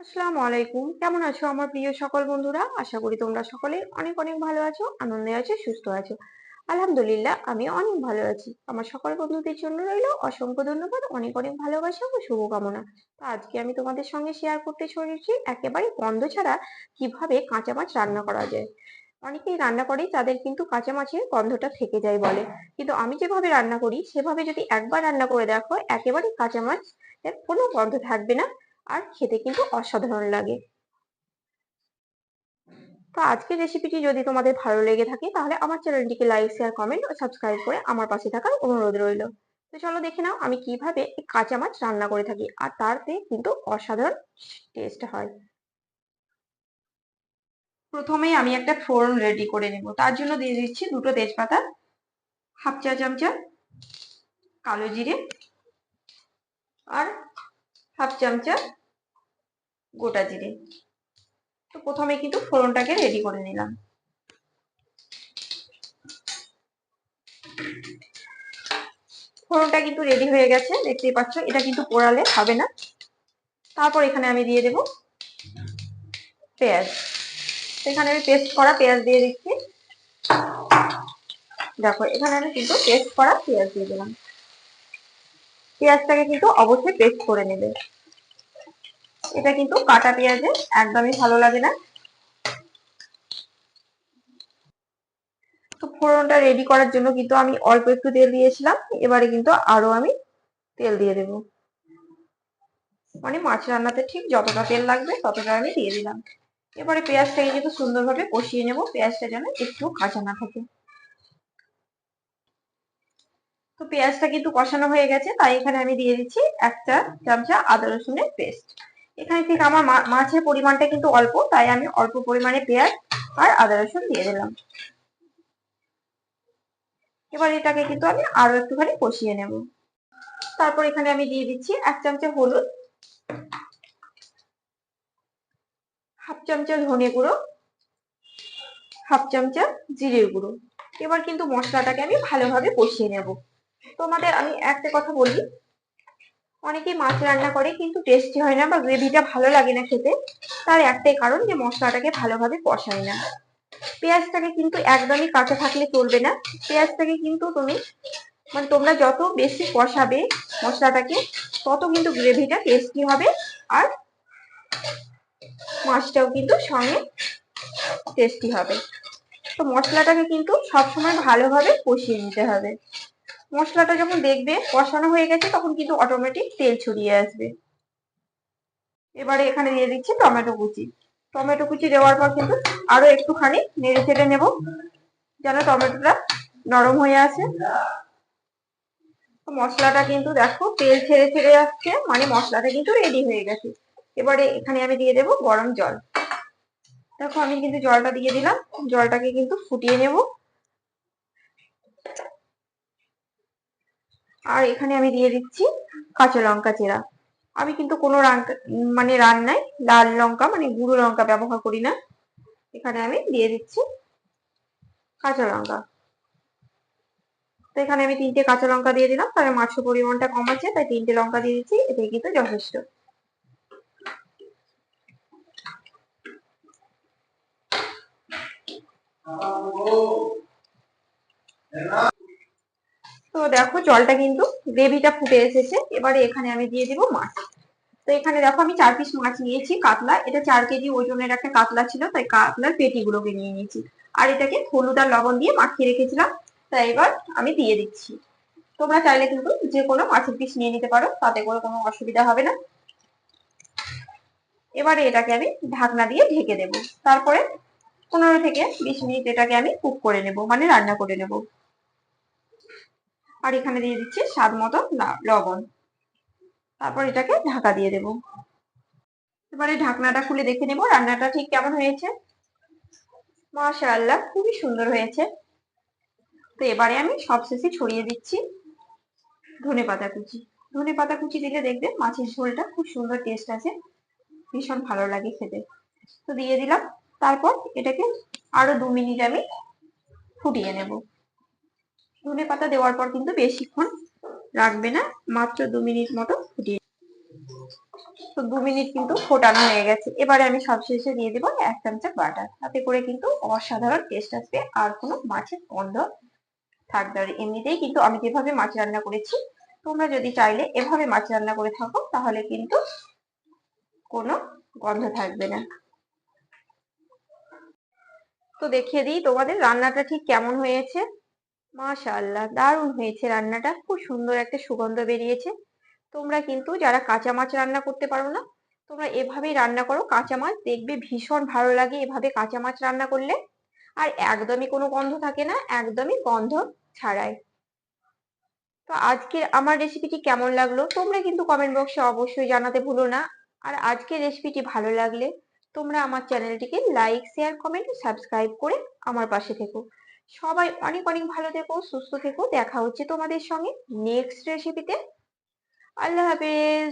আসসালামু আলাইকুম। কেমন আছো আমার প্রিয় সকল বন্ধুরা? আশা করি তোমরা সকলে অনেক অনেক ভালো আছো, আনন্দে আছো, সুস্থ আছো। আলহামদুলিল্লাহ, আমি অনেক ভালো আছি। আমার সকল বন্ধুদের জন্য রইল অসংখ্য ধন্যবাদ, অনেক অনেক ভালোবাসা ও শুভকামনা। তো আজকে আমি তোমাদের সঙ্গে শেয়ার করতে চলেছি একেবারে গন্ধ ছাড়া কীভাবে কাঁচা মাছ রান্না করা যায়। অনেকেই রান্না করে, তাদের কিন্তু কাঁচা মাছের গন্ধটা থেকে যায় বলে। কিন্তু আমি যেভাবে রান্না করি, সেভাবে যদি একবার রান্না করে দেখো, একেবারে কাঁচা মাছ কোনো গন্ধ থাকবে না। আর খেতে কিন্তু অসাধারণ লাগে। তো আজকের রেসিপিটি যদি তোমাদের ভালো লেগে থাকে, তাহলে আমার চ্যানেলটিকে লাইক শেয়ার কমেন্ট ও সাবস্ক্রাইব করে আমার পাশে থাকার অনুরোধ রইল। তো চলো দেখে নাও আমি কীভাবে কাঁচা মাছ রান্না করে থাকি, আর তারতে কিন্তু অসাধারণ টেস্ট হয়। প্রথমেই আমি একটা ফোড়ন রেডি করে নেব। তার জন্য দিয়ে দিচ্ছি দুটো তেজপাতা হাফ চা চামচা কালো জিরে, আর হাফ চামচা গোটা জিরে। তো প্রথমে কিন্তু ফোড়নটাকে রেডি করে নিলাম। ফোড়নটা কিন্তু রেডি হয়ে গেছে, দেখতেই পাচ্ছ, এটা কিন্তু পোড়ালে হবে না। তারপর এখানে আমি দিয়ে দেব পেঁয়াজ। এখানে আমি পেস্ট করা পেঁয়াজ দিয়ে দিচ্ছি। দেখো, এখানে আমি কিন্তু পেস্ট করা পেঁয়াজ দিয়ে দিলাম। পেঁয়াজটাকে কিন্তু অবশ্যই পেস্ট করে নেবে। এটা কিন্তু কাটা পেঁয়াজে একদমই ভালো লাগে না। তো ফোড়নটা রেডি করার জন্য কিন্তু আমি অল্প একটু তেল দিয়েছিলাম, এবারে কিন্তু আরও আমি তেল দিয়ে দেব। মানে মাছ রান্নাতে ঠিক যতটা তেল লাগবে ততটা আমি দিয়ে দিলাম। এবারে পেঁয়াজটাকে কিন্তু সুন্দরভাবে কষিয়ে নেব, পেঁয়াজটা যেন একটু কাঁচা না থাকে। তো পেঁয়াজটা কিন্তু কষানো হয়ে গেছে, তাই এখানে আমি দিয়ে দিচ্ছি একটা চামচা আদা রসুনের পেস্ট এখানে ঠিক আমার মাছের পরিমাণটা কিন্তু অল্প, তাই আমি অল্প পরিমাণে পেঁয়াজ আর আদা রসুন দিয়ে দিলাম। এবার এটাকে কিন্তু আমি আরও একটুখানি কষিয়ে নেব। তারপর এখানে আমি দিয়ে দিচ্ছি এক চামচা হলুদ, হাফ চামচা ধনে গুঁড়ো, হাফ চামচা জিরের গুঁড়ো। এবার কিন্তু মশলাটাকে আমি ভালোভাবে কষিয়ে নেব। তোমাদের আমি একটা কথা বলি অনেকেই মাছ রান্না করে কিন্তু টেস্টি হয় না বা গ্রেভিটা ভালো লাগে না খেতে। তার একটাই কারণ যে মশলাটাকে ভালোভাবে কষায় না। পেঁয়াজটাকে কিন্তু একদমই কাঁচা থাকলে চলবে না। পেঁয়াজটাকে কিন্তু তুমি মানে তোমরা যত বেশি কষাবে মশলাটাকে, তত কিন্তু গ্রেভিটা টেস্টি হবে আর মাছটাও কিন্তু সঙ্গে টেস্টি হবে। তো মশলাটাকে কিন্তু সবসময় ভালোভাবে কষিয়ে নিতে হবে। মশলাটা যখন দেখবে, কষানো হয়ে গেছে, তখন কিন্তু অটোমেটিক তেল ছড়িয়ে আসবে। এবারে এখানে দিয়ে দিচ্ছি টমেটো কুচি। টমেটো কুচি দেওয়ার পর কিন্তু আরও একটুখানি নেড়ে চেড়ে নেব, যেন টমেটোটা নরম হয়ে আসে। মশলাটা কিন্তু দেখো, তেল ছেড়ে ছেড়ে আসছে মানে মশলাটা কিন্তু রেডি হয়ে গেছে। এবারে এখানে আমি দিয়ে দেব গরম জল। দেখো, আমি কিন্তু জলটা দিয়ে দিলাম। জলটাকে কিন্তু ফুটিয়ে নেব। আর এখানে আমি দিয়ে দিচ্ছি কাঁচা লঙ্কা চেরা। আমি কিন্তু কোনো রান্না মানে রান্নায় লাল লঙ্কা মানে গুঁড়ো লঙ্কা ব্যবহার করি না। এখানে আমি দিয়ে দিচ্ছি কাঁচা লঙ্কা। তো এখানে আমি তিনটে কাঁচা লঙ্কা দিয়ে দিলাম তবে মাছের পরিমাণটা কম আছে, তাই তিনটে লঙ্কা দিয়ে দিচ্ছি, এটাই কিন্তু যথেষ্ট। তো দেখো জলটা কিন্তু গ্রেভিটা ফুটে এসেছে। এবারে এখানে আমি দিয়ে দিব মাছ। তো এখানে দেখো আমি চার পিস মাছ নিয়েছি, কাতলা। এটা চার কেজি ওজনের একটা কাতলা ছিল, তাই কাতলার পেটিগুলোকে নিয়ে নিয়েছি। আর এটাকে হলুদ আর লবণ দিয়ে মাখিয়ে রেখেছিলাম, তাই এবার আমি দিয়ে দিচ্ছি। তোমরা চাইলে কিন্তু যে কোনো মাছের পিস নিয়ে নিতে পারো, তাতে করে কোনো অসুবিধা হবে না। এবারে এটাকে আমি ঢাকনা দিয়ে ঢেকে দেব। তারপরে পনেরো থেকে বিশ মিনিট এটাকে আমি কুক করে নেব মানে রান্না করে নেব। আর এখানে দিয়ে দিচ্ছি স্বাদ মতো লবণ। তারপর এটাকে ঢাকা দিয়ে দেব। এবারে ঢাকনাটা খুলে দেখে নেব রান্নাটা ঠিক কেমন হয়েছে। মাশাআল্লাহ, খুবই সুন্দর হয়েছে। তো এবারে আমি সবশেষে ছড়িয়ে দিচ্ছি ধনে পাতা কুচি। ধনে পাতা কুচি দিলে দেখবে মাছের ঝোলটা খুব সুন্দর টেস্ট আছে। ভীষণ ভালো লাগে খেতে। তো দিয়ে দিলাম। তারপর এটাকে আরও দু মিনিট আমি ফুটিয়ে নেব। ধনে পাতা দেওয়ার পর কিন্তু বেশিক্ষণ রাখবে না, মাত্র দু মিনিট মতো ফুটিয়ে তো দু মিনিট কিন্তু ফোটানো হয়ে গেছে। এবারে আমি সবশেষে দিয়ে দেবো এক চামচা বাটার। তাতে করে কিন্তু অসাধারণ টেস্ট আসবে, আর কোনো মাছের গন্ধ থাকবে আর এমনিতেই কিন্তু আমি যেভাবে মাছ রান্না করেছি, তোমরা যদি চাইলে এভাবে মাছ রান্না করে থাকো, তাহলে কিন্তু কোনো গন্ধ থাকবে না। তো দেখিয়ে দিই তোমাদের রান্নাটা ঠিক কেমন হয়েছে। মাশাআল্লাহ, দারুণ হয়েছে রান্নাটা। খুব সুন্দর একটা সুগন্ধ বেরিয়েছে। তোমরা কিন্তু যারা কাঁচা মাছ রান্না করতে পারো না, তোমরা এভাবেই রান্না করো। কাঁচা মাছ দেখবে ভীষণ ভালো লাগে এভাবে কাঁচা মাছ রান্না করলে। আর একদমই কোনো গন্ধ থাকে না, একদমই গন্ধ ছাড়াই। তো আজকের আমার রেসিপিটি কেমন লাগল? তোমরা কিন্তু কমেন্ট বক্সে অবশ্যই জানাতে ভুলো না। আর আজকের রেসিপিটি ভালো লাগলে তোমরা আমার চ্যানেলটিকে লাইক শেয়ার কমেন্ট সাবস্ক্রাইব করে আমার পাশে থেকো। সবাই অনেক অনেক ভালো থেকো, সুস্থ থেকো। দেখা হচ্ছে তোমাদের সঙ্গে নেক্সট রেসিপিতে আল্লাহ হাফেজ।